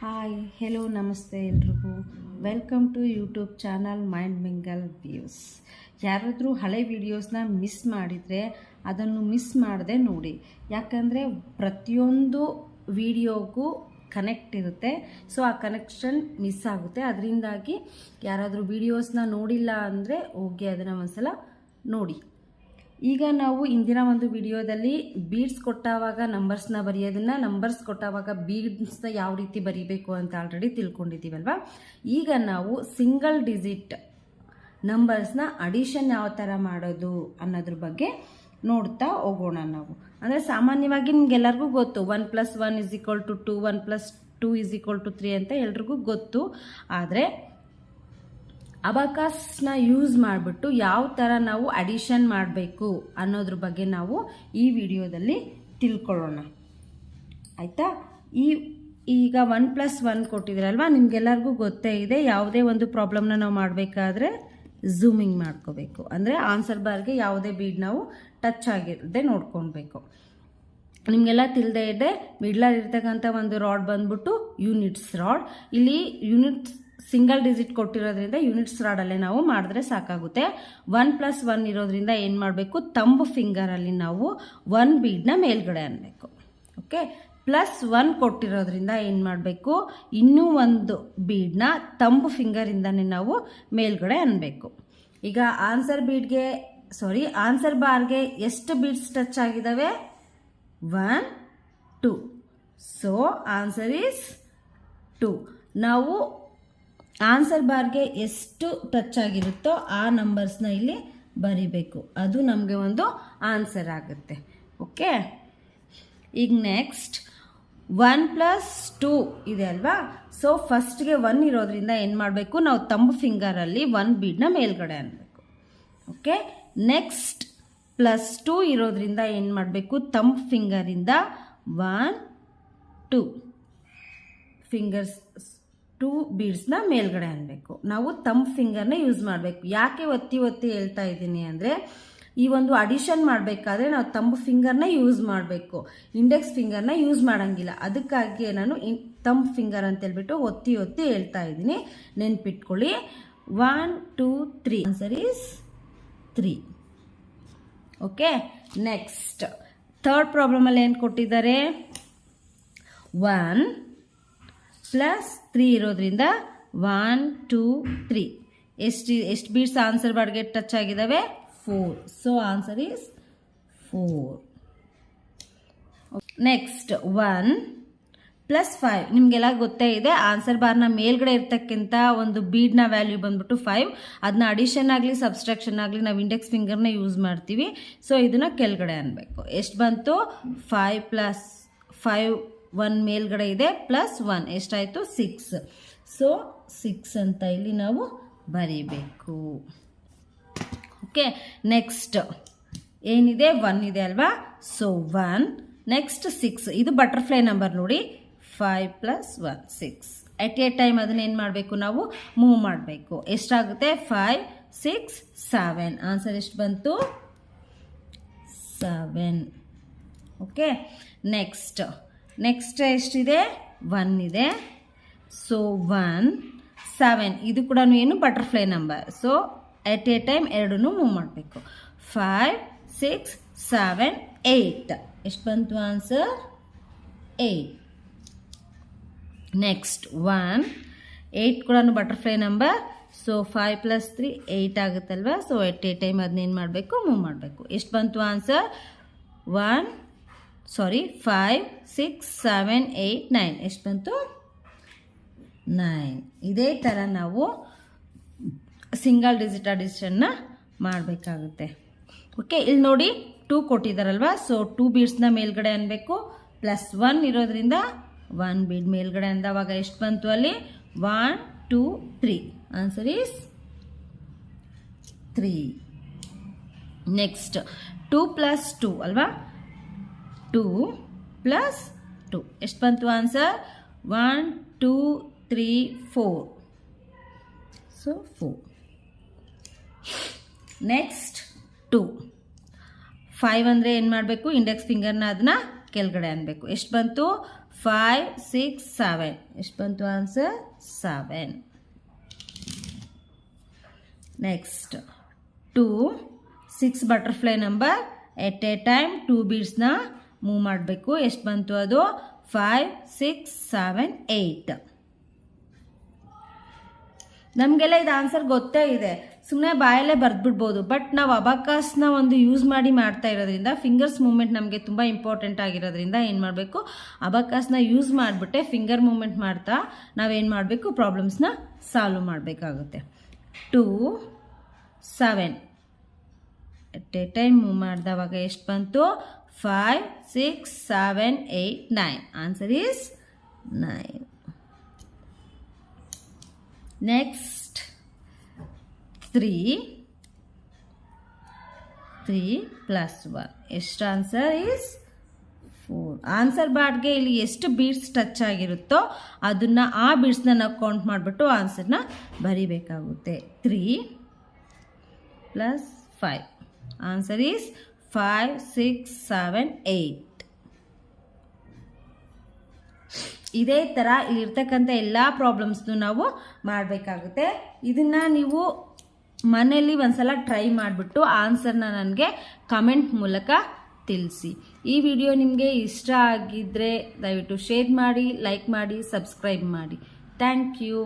Hi hello ನಮಸ್ತೆ ಎಲ್ರಿಗೂ. Welcome to YouTube channel mind mingle views ಯಾರಾದರೂ ಹಳೆ ವಿಡಿಯೋಸ್ನ ಮಿಸ್ ಮಾಡಿದರೆ ಅದನ್ನು ಮಿಸ್ ಮಾಡದೆ ನೋಡಿ. ಯಾಕಂದರೆ ಪ್ರತಿಯೊಂದು ವಿಡಿಯೋಗೂ ಕನೆಕ್ಟ್ ಇರುತ್ತೆ. ಸೊ ಆ ಕನೆಕ್ಷನ್ ಮಿಸ್ ಆಗುತ್ತೆ. ಅದರಿಂದಾಗಿ ಯಾರಾದರೂ ವಿಡಿಯೋಸ್ನ ನೋಡಿಲ್ಲ ಅಂದರೆ ಹೋಗಿ ಅದನ್ನು ಒಂದ್ಸಲ ನೋಡಿ. ಈಗ ನಾವು ಇಂದಿನ ಒಂದು ವಿಡಿಯೋದಲ್ಲಿ ಬೀಡ್ಸ್ ಕೊಟ್ಟಾವಾಗ ನಂಬರ್ಸ್ನ ಬರೆಯೋದನ್ನು ನಂಬರ್ಸ್ ಕೊಟ್ಟಾವಾಗ ಬೀಡ್ಸ್ನ ಯಾವ ರೀತಿ ಬರೀಬೇಕು ಅಂತ ಆಲ್ರೆಡಿ ತಿಳ್ಕೊಂಡಿದ್ದೀವಲ್ವಾ? ಈಗ ನಾವು ಸಿಂಗಲ್ ಡಿಜಿಟ್ ನಂಬರ್ಸ್ನ ಅಡಿಷನ್ ಯಾವ ಥರ ಮಾಡೋದು ಅನ್ನೋದ್ರ ಬಗ್ಗೆ ನೋಡ್ತಾ ಹೋಗೋಣ ನಾವು. ಅಂದರೆ ಸಾಮಾನ್ಯವಾಗಿ ನಿಮ್ಗೆಲ್ಲರಿಗೂ ಗೊತ್ತು one plus one is equal to two one plus two is equal to three ಅಂತ ಎಲ್ರಿಗೂ ಗೊತ್ತು. ಆದರೆ ಅಬಕಾಸ್ನ ಯೂಸ್ ಮಾಡಿಬಿಟ್ಟು ಯಾವ ಥರ ನಾವು ಅಡಿಷನ್ ಮಾಡಬೇಕು ಅನ್ನೋದ್ರ ಬಗ್ಗೆ ನಾವು ಈ ವಿಡಿಯೋದಲ್ಲಿ ತಿಳ್ಕೊಳ್ಳೋಣ. ಆಯಿತಾ? ಈ, ಈಗ ಒನ್ ಪ್ಲಸ್ ಒನ್ ಕೊಟ್ಟಿದ್ರಲ್ವಾ? ನಿಮ್ಗೆಲ್ಲರಿಗೂ ಗೊತ್ತೇ ಇದೆ, ಯಾವುದೇ ಒಂದು ಪ್ರಾಬ್ಲಮ್ನ ನಾವು ಮಾಡಬೇಕಾದ್ರೆ ಝೂಮಿಂಗ್ ಮಾಡ್ಕೋಬೇಕು. ಅಂದರೆ ಆನ್ಸರ್ ಬಾರ್ಗೆ ಯಾವುದೇ ಬೀಡ್ ನಾವು ಟಚ್ ಆಗಿರದೆ ನೋಡ್ಕೊಳ್ಬೇಕು. ನಿಮಗೆಲ್ಲ ತಿಳಿದೇ ಇದೆ ಮಿಡ್ಲಲ್ಲಿ ಇರ್ತಕ್ಕಂಥ ಒಂದು ರಾಡ್ ಬಂದ್ಬಿಟ್ಟು ಯೂನಿಟ್ಸ್ ರಾಡ್ ಇಲ್ಲಿ ಯೂನಿಟ್ಸ್ ಸಿಂಗಲ್ ಡಿಜಿಟ್ ಕೊಟ್ಟಿರೋದ್ರಿಂದ ಯೂನಿಟ್ಸ್ ರಾಡಲ್ಲೇ ನಾವು ಮಾಡಿದ್ರೆ ಸಾಕಾಗುತ್ತೆ. ಒನ್ ಪ್ಲಸ್ ಒನ್ ಇರೋದ್ರಿಂದ ಏನು ಮಾಡಬೇಕು? ತಂಬು ಫಿಂಗರಲ್ಲಿ ನಾವು ಒನ್ ಬೀಡ್ನ ಮೇಲ್ಗಡೆ ಅನ್ನಬೇಕು ಓಕೆ ಪ್ಲಸ್ ಒನ್ ಕೊಟ್ಟಿರೋದ್ರಿಂದ ಏನು ಮಾಡಬೇಕು? ಇನ್ನೂ ಒಂದು ಬೀಡ್ನ ತಂಬು ಫಿಂಗರಿಂದನೇ ನಾವು ಮೇಲ್ಗಡೆ ಅನ್ನಬೇಕು ಈಗ ಆನ್ಸರ್ ಬೀಡ್ಗೆ ಸಾರಿ ಆನ್ಸರ್ ಬಾರ್ಗೆ ಎಷ್ಟು ಬೀಡ್ಸ್ ಟಚ್ ಆಗಿದ್ದಾವೆ one two so answer is two ನಾವು ಆನ್ಸರ್ ಬಾರ್ಗೆ ಎಷ್ಟು ಟಚ್ ಆಗಿರುತ್ತೋ ಆ ನಂಬರ್ಸ್ನ ಇಲ್ಲಿ ಬರಿಬೇಕು. ಅದು ನಮಗೆ ಒಂದು ಆನ್ಸರ್ ಆಗುತ್ತೆ. ಓಕೆ ಈಗ ನೆಕ್ಸ್ಟ್ ಒನ್ ಪ್ಲಸ್ ಟೂ ಇದೆ ಅಲ್ವಾ? ಸೊ ಫಸ್ಟ್ಗೆ ಒನ್ ಇರೋದ್ರಿಂದ ಏನು ಮಾಡಬೇಕು? ನಾವು ತಂಬು ಫಿಂಗರಲ್ಲಿ ಒನ್ ಬೀಡ್ನ ಮೇಲ್ಗಡೆ ಅನ್ನಬೇಕು ಓಕೆ ನೆಕ್ಸ್ಟ್ ಪ್ಲಸ್ ಟೂ ಇರೋದ್ರಿಂದ ಏನು ಮಾಡಬೇಕು? ತಂಬ್ ಫಿಂಗರಿಂದ ಒನ್ ಟೂ ಫಿಂಗರ್ಸ್ ಟೂ ಬೀಡ್ಸ್ನ ಮೇಲ್ಗಡೆ ಅನ್ಬೇಕು. ನಾವು ತಮ್ ಫಿಂಗರ್ನ ಯೂಸ್ ಮಾಡಬೇಕು. ಯಾಕೆ ಒತ್ತಿ ಒತ್ತಿ ಹೇಳ್ತಾ ಇದ್ದೀನಿ ಅಂದರೆ, ಈ ಒಂದು ಅಡಿಷನ್ ಮಾಡಬೇಕಾದ್ರೆ ನಾವು ತಂಬ್ ಫಿಂಗರ್ನ ಯೂಸ್ ಮಾಡಬೇಕು. ಇಂಡೆಕ್ಸ್ ಫಿಂಗರ್ನ ಯೂಸ್ ಮಾಡೋಂಗಿಲ್ಲ. ಅದಕ್ಕಾಗಿ ನಾನು ಇನ್ ತಂಬ್ ಫಿಂಗರ್ ಅಂತ ಹೇಳ್ಬಿಟ್ಟು ಒತ್ತಿ ಒತ್ತಿ ಹೇಳ್ತಾ ಇದ್ದೀನಿ. ನೆನ್ಪಿಟ್ಕೊಳ್ಳಿ. One two three answer is three okay next third ಪ್ರಾಬ್ಲಮಲ್ಲಿ ಏನು ಕೊಟ್ಟಿದ್ದಾರೆ? ಒನ್ ಪ್ಲಸ್ ತ್ರೀ ಇರೋದ್ರಿಂದ ಒನ್ ಟೂ ತ್ರೀ ಎಷ್ಟು ಎಷ್ಟು ಬೀಡ್ಸ್ ಆನ್ಸರ್ ಬಾಡ್ಗೆ ಟಚ್ ಆಗಿದ್ದಾವೆ four so answer is four next one plus five ನಿಮಗೆಲ್ಲ ಗೊತ್ತೇ ಇದೆ ಆನ್ಸರ್ ಬಾರ್ನ ಮೇಲ್ಗಡೆ ಇರ್ತಕ್ಕಂಥ ಒಂದು ಬೀಡ್ನ ವ್ಯಾಲ್ಯೂ ಬಂದ್ಬಿಟ್ಟು ಫೈವ್ ಅದನ್ನ ಅಡಿಷನ್ ಆಗಲಿ ಸಬ್ಸ್ಟ್ರಾಕ್ಷನ್ ಆಗಲಿ ನಾವು ಇಂಡೆಕ್ಸ್ ಫಿಂಗರ್ನ ಯೂಸ್ ಮಾಡ್ತೀವಿ. ಸೊ ಇದನ್ನು ಕೆಳಗಡೆ ಅನ್ಬೇಕು. ಎಷ್ಟು ಬಂತು? ಫೈವ್ ಪ್ಲಸ್ ಫೈವ್ ಒನ್ ಮೇಲ್ಗಡೆ ಇದೆ ಪ್ಲಸ್ ಒನ್ ಎಷ್ಟಾಯಿತು? ಸಿಕ್ಸ್ ಸೊ ಸಿಕ್ಸ್ ಅಂತ ಇಲ್ಲಿ ನಾವು ಬರೀಬೇಕು. ಓಕೆ ನೆಕ್ಸ್ಟ್ ಏನಿದೆ? ಒನ್ ಇದೆ ಅಲ್ವಾ? ಸೊ ಒನ್ ನೆಕ್ಸ್ಟ್ ಸಿಕ್ಸ್ ಇದು ಬಟರ್ಫ್ಲೈ ನಂಬರ್ ನೋಡಿ. Five plus one six at a time ಅದನ್ನ ಏನು ಮಾಡಬೇಕು ನಾವು? ಮೂವ್ ಮಾಡಬೇಕು. ಎಷ್ಟಾಗುತ್ತೆ? ಫೈವ್ ಸಿಕ್ಸ್ ಸೆವೆನ್ ಆನ್ಸರ್ ಎಷ್ಟು ಬಂತು? ಸೆವೆನ್ ಓಕೆ ನೆಕ್ಸ್ಟ್ ನೆಕ್ಸ್ಟ್ ಎಷ್ಟಿದೆ? ಒನ್ ಇದೆ. ಸೊ ಒನ್ ಸೆವೆನ್ ಇದು ಕೂಡ ಏನು? Butterfly number so at a time ಎರಡನ್ನೂ ಮೂವ್ ಮಾಡಬೇಕು. ಫೈವ್ ಸಿಕ್ಸ್ ಸೆವೆನ್ ಏಯ್ಟ್ ಎಷ್ಟು ಬಂತು answer eight next one eight ಕೂಡ butterfly number so five plus three eight ಆಗುತ್ತಲ್ವ? So at a time ಅದನ್ನೇನು ಮಾಡಬೇಕು? ಮೂವ್ ಮಾಡಬೇಕು. ಎಷ್ಟು ಬಂತು answer one sorry five six seven eight nine ಎಷ್ಟು ಬಂತು? ನೈನ್ ಇದೇ ಥರ ನಾವು ಸಿಂಗಲ್ ಡಿಜಿಟ್ ಅಡಿಷನ್ನ ಮಾಡಬೇಕಾಗುತ್ತೆ. ಓಕೆ ಇಲ್ಲಿ ನೋಡಿ ಟೂ ಕೊಟ್ಟಿದ್ದಾರಲ್ವ ಸೊ ಟೂ ಬೀಡ್ಸ್ನ ಮೇಲ್ಗಡೆ ಅನ್ಬೇಕು. ಪ್ಲಸ್ ಒನ್ ಇರೋದ್ರಿಂದ ಒನ್ ಬೀಡ್ ಮೇಲ್ಗಡೆ ಅಂದವಾಗ ಎಷ್ಟು ಬಂತು ಅಲ್ಲಿ? One two three answer is three next two plus two ಅಲ್ವಾ? ಟೂ ಪ್ಲಸ್ ಟು ಎಷ್ಟು ಬಂತು answer one two three four so four next two five ಅಂದರೆ ಏನು ಮಾಡಬೇಕು? ಇಂಡೆಕ್ಸ್ ಫಿಂಗರ್ನ ಅದನ್ನ ಕೆಳಗಡೆ ಅನ್ಬೇಕು. ಎಷ್ಟು ಬಂತು? ಫೈವ್ ಸಿಕ್ಸ್ ಸೆವೆನ್ ಎಷ್ಟು ಬಂತು answer seven next two six butterfly number at a time two ಬೀಡ್ಸ್ನ move ಮಾಡಬೇಕು. ಎಷ್ಟು ಬಂತು ಅದು? ಫೈವ್ ಸಿಕ್ಸ್ ಸೆವೆನ್ ಏಯ್ಟ್ ನಮಗೆಲ್ಲ ಇದು ಆನ್ಸರ್ ಗೊತ್ತೇ ಇದೆ. ಸುಮ್ಮನೆ ಬಾಯಲ್ಲೇ ಬರೆದ್ಬಿಡ್ಬೋದು. ಬಟ್ ನಾವು ಅಬಕಾಸ್ನ ಒಂದು ಯೂಸ್ ಮಾಡಿ ಮಾಡ್ತಾ ಇರೋದ್ರಿಂದ ಫಿಂಗರ್ಸ್ ಮೂಮೆಂಟ್ ನಮಗೆ ತುಂಬ ಇಂಪಾರ್ಟೆಂಟ್ ಆಗಿರೋದ್ರಿಂದ ಏನು ಮಾಡಬೇಕು? ಅಬಕಾಸ್ನ ಯೂಸ್ ಮಾಡಿಬಿಟ್ಟೆ ಫಿಂಗರ್ ಮೂಮೆಂಟ್ ಮಾಡ್ತಾ ನಾವೇನು ಮಾಡಬೇಕು? ಪ್ರಾಬ್ಲಮ್ಸ್ನ ಸಾಲ್ವ್ ಮಾಡಬೇಕಾಗುತ್ತೆ. Two seven at a time move ಮಾಡಿದವಾಗ ಎಷ್ಟು ಬಂತು? Five six seven eight nine answer is nine next three three plus one ಎಷ್ಟು ಆನ್ಸರ್ ಈಸ್ ಫೋರ್ ಆನ್ಸರ್ ಬಾರ್ಡ್ಗೆ ಇಲ್ಲಿ ಎಷ್ಟು ಬೀಡ್ಸ್ ಟಚ್ ಆಗಿರುತ್ತೋ ಅದನ್ನು ಆ ಬೀಡ್ಸ್ನ ನಾವು ಕೌಂಟ್ ಮಾಡಿಬಿಟ್ಟು ಆನ್ಸರ್ನ ಬರಿಬೇಕಾಗುತ್ತೆ. Three plus five answer is five six seven eight ಇದೇ ಥರ ಇಲ್ಲಿರ್ತಕ್ಕಂಥ ಎಲ್ಲ ಪ್ರಾಬ್ಲಮ್ಸ್ನು ನಾವು ಮಾಡಬೇಕಾಗುತ್ತೆ. ಇದನ್ನು ನೀವು ಮನೆಯಲ್ಲಿ ಒಂದ್ಸಲ ಟ್ರೈ ಮಾಡಿಬಿಟ್ಟು ಆನ್ಸರ್ನ ನನಗೆ ಕಮೆಂಟ್ ಮೂಲಕ ತಿಳಿಸಿ. ಈ ವಿಡಿಯೋ ನಿಮಗೆ ಇಷ್ಟ ಆಗಿದ್ದರೆ ದಯವಿಟ್ಟು ಶೇರ್ ಮಾಡಿ ಲೈಕ್ ಮಾಡಿ ಸಬ್ಸ್ಕ್ರೈಬ್ ಮಾಡಿ. Thank you